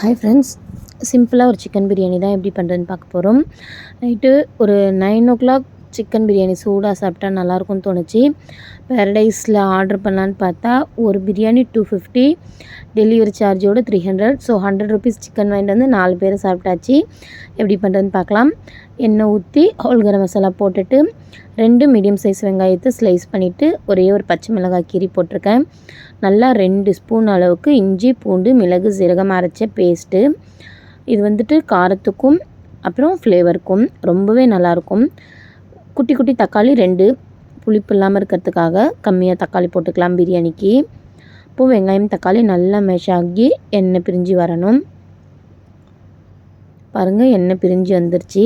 Hi friends சிம்பிளாக ஒரு chicken biryani தான் எப்படி பண்ணுறதுன்னு பார்க்க போகிறோம் நைட்டு ஒரு nine o'clock chicken biryani சூடாக சாப்பிட்டா நல்லாயிருக்கும்னு தோணுச்சு. பேரடைஸில் ஆர்டர் பண்ணலான்னு பார்த்தா ஒரு biryani two fifty delivery சார்ஜோடு three hundred so hundred rupees chicken வாங்கிட்டு வந்து நாலு பேர் சாப்பிட்டாச்சு. எப்படி பண்ணுறதுன்னு பார்க்கலாம். எண்ணெய் ஊற்றி ஹோல் கரம் மசாலா போட்டுட்டு ரெண்டு மீடியம் சைஸ் வெங்காயத்தை ஸ்லைஸ் பண்ணிவிட்டு ஒரே ஒரு பச்சை மிளகாய் கீரி போட்டிருக்கேன். நல்லா ரெண்டு ஸ்பூன் அளவுக்கு இஞ்சி பூண்டு மிளகு சீரகம் அரைச்ச பேஸ்ட்டு இது வந்துட்டு காரத்துக்கும் அப்புறம் ஃப்ளேவருக்கும் ரொம்பவே நல்லாயிருக்கும் குட்டி குட்டி தக்காளி ரெண்டு. புளிப்பு இல்லாமல் இருக்கிறதுக்காக கம்மியாக தக்காளி போட்டுக்கலாம் பிரியாணிக்கு. இப்போது வெங்காயம் தக்காளி நல்லா மேஷ் ஆகி எண்ணெய் பிரிஞ்சு வரணும். பாருங்கள் எண்ணெய் பிரிஞ்சு வந்துருச்சு.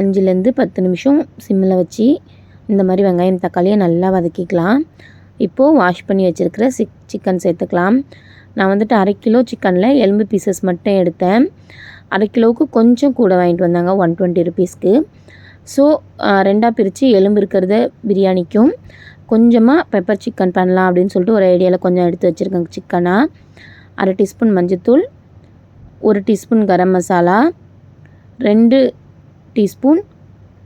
அஞ்சுலேருந்து பத்து நிமிஷம் சிம்மில் வச்சு இந்த மாதிரி வெங்காயம் தக்காளியை நல்லா வதக்கிக்கலாம். இப்போது வாஷ் பண்ணி வச்சுருக்கிற சிக் சிக்கன் சேர்த்துக்கலாம். நான் வந்துட்டு அரை கிலோ சிக்கனில் எலும்பு பீசஸ் மட்டும் எடுத்தேன். அரை கிலோவுக்கு கொஞ்சம் கூட வாங்கிட்டு வந்தாங்க ஒன் டுவெண்ட்டி ருபீஸ்க்கு ஸோ ரெண்டாக பிரித்து எலும்பு இருக்கிறத பிரியாணிக்கும் கொஞ்சமாக பெப்பர் சிக்கன் பண்ணலாம் அப்படின்னு சொல்லிட்டு ஒரு ஐடியாவில் கொஞ்சம் எடுத்து வச்சுருக்கேன் சிக்கனாக அரை டீஸ்பூன் மஞ்சத்தூள் ஒரு டீஸ்பூன் கரம் மசாலா ரெண்டு டீஸ்பூன்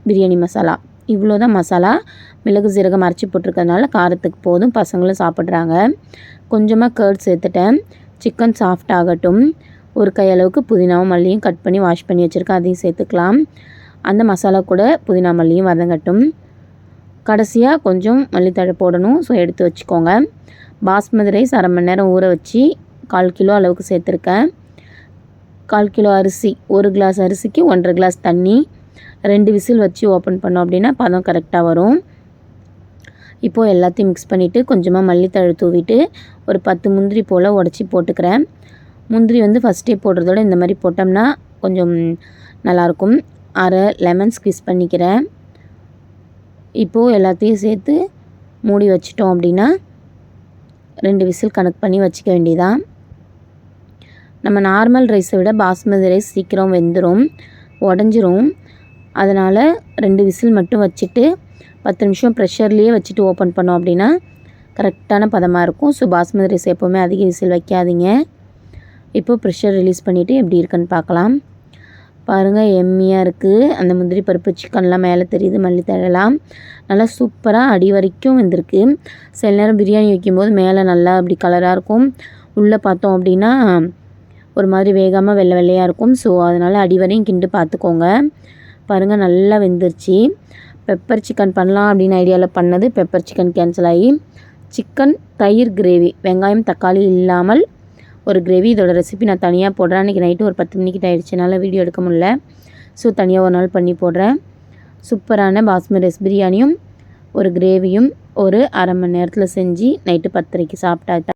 பிரியாணி மசாலா. இவ்வளோ தான் மசாலா. மிளகு சீரகம் அரைச்சி போட்டிருக்கறதுனால காரத்துக்கு போதும் பசங்களும் சாப்பிட்றாங்க. கொஞ்சமாக கேர்ட் சேர்த்துட்டேன். சிக்கன் சாஃப்ட் ஆகட்டும். ஒரு கையளவுக்கு புதினாவும் மல்லியும் கட் பண்ணி வாஷ் பண்ணி வச்சுருக்கேன். அதையும் சேர்த்துக்கலாம். அந்த மசாலா கூட புதினா மல்லியும் வதங்கட்டும். கடைசியாக கொஞ்சம் மல்லித்தழை போடணும். ஸோ எடுத்து வச்சுக்கோங்க. பாஸ்மதி ரைஸ் அரை மணி நேரம் ஊற வச்சு கால் கிலோ அளவுக்கு சேர்த்துருக்கேன். கால் கிலோ அரிசி ஒரு கிளாஸ் அரிசிக்கு ஒன்றரை கிளாஸ் தண்ணி ரெண்டு விசில் வச்சு ஓப்பன் பண்ணோம் அப்படின்னா பதம் கரெக்டாக வரும். இப்போது எல்லாத்தையும் மிக்ஸ் பண்ணிவிட்டு கொஞ்சமாக மல்லித்தழை தூவிட்டு ஒரு பத்து முந்திரி போல் உடச்சி போட்டுக்கிறேன். முந்திரி வந்து ஃபஸ்ட்டே போடுறதோட இந்த மாதிரி போட்டோம்னா கொஞ்சம் நல்லாயிருக்கும். அரை லெமன் ஸ்க்வீஸ் பண்ணிக்கிறேன். இப்போது எல்லாத்தையும் சேர்த்து மூடி வச்சிட்டோம் அப்படின்னா ரெண்டு விசில் கணக்கு பண்ணி வச்சுக்க வேண்டியதான் நம்ம நார்மல் ரைஸை விட பாஸ்மதி ரைஸ் சீக்கிரம் வெந்துடும் உடஞ்சிரும். அதனால் ரெண்டு விசில் மட்டும் வச்சுட்டு பத்து நிமிஷம் ப்ரெஷர்லேயே வச்சுட்டு ஓப்பன் பண்ணோம் அப்படின்னா கரெக்டான பதமாக இருக்கும். ஸோ பாஸ்மதி ரைஸ் எப்போவுமே அதிக விசில் வைக்காதீங்க. இப்போது ப்ரெஷர் ரிலீஸ் பண்ணிவிட்டு எப்படி இருக்குன்னு பார்க்கலாம். பாருங்கள் எம்மியாக இருக்குது அந்த முந்திரி பருப்பு சிக்கன்லாம் மேலே தெரியுது மல்லித்தழலாம். நல்லா சூப்பராக அடி வரைக்கும் வந்திருக்கு. சில நேரம் பிரியாணி வைக்கும்போது மேலே நல்லா அப்படி கலராக இருக்கும். உள்ளே பார்த்தோம் அப்படின்னா ஒரு மாதிரி வேகாமல் வெள்ளை வெள்ளையாக இருக்கும். ஸோ அதனால் அடி வரையும் கிண்டு பார்த்துக்கோங்க. பாருங்கள் நல்லா வெந்துருச்சு. பெப்பர் சிக்கன் பண்ணலாம் அப்படின்னு ஐடியாவில் பண்ணது பெப்பர் சிக்கன் கேன்சல் ஆகி. சிக்கன் தயிர் கிரேவி வெங்காயம் தக்காளி இல்லாமல் ஒரு கிரேவி இதோட ரெசிபி நான் தனியாக போடுறேன். அன்றைக்கி நைட்டு ஒரு பத்து மணிக்கிட்ட ஆகிடுச்சினால வீடியோ எடுக்க முடில ஸோ தனியாக ஒரு நாள் பண்ணி போடுறேன். சூப்பரான பாஸ்மதி ரைஸ் பிரியாணியும் ஒரு கிரேவியும் ஒரு அரை மணி நேரத்தில் செஞ்சு நைட்டு பத்தரைக்கு சாப்பிட்டா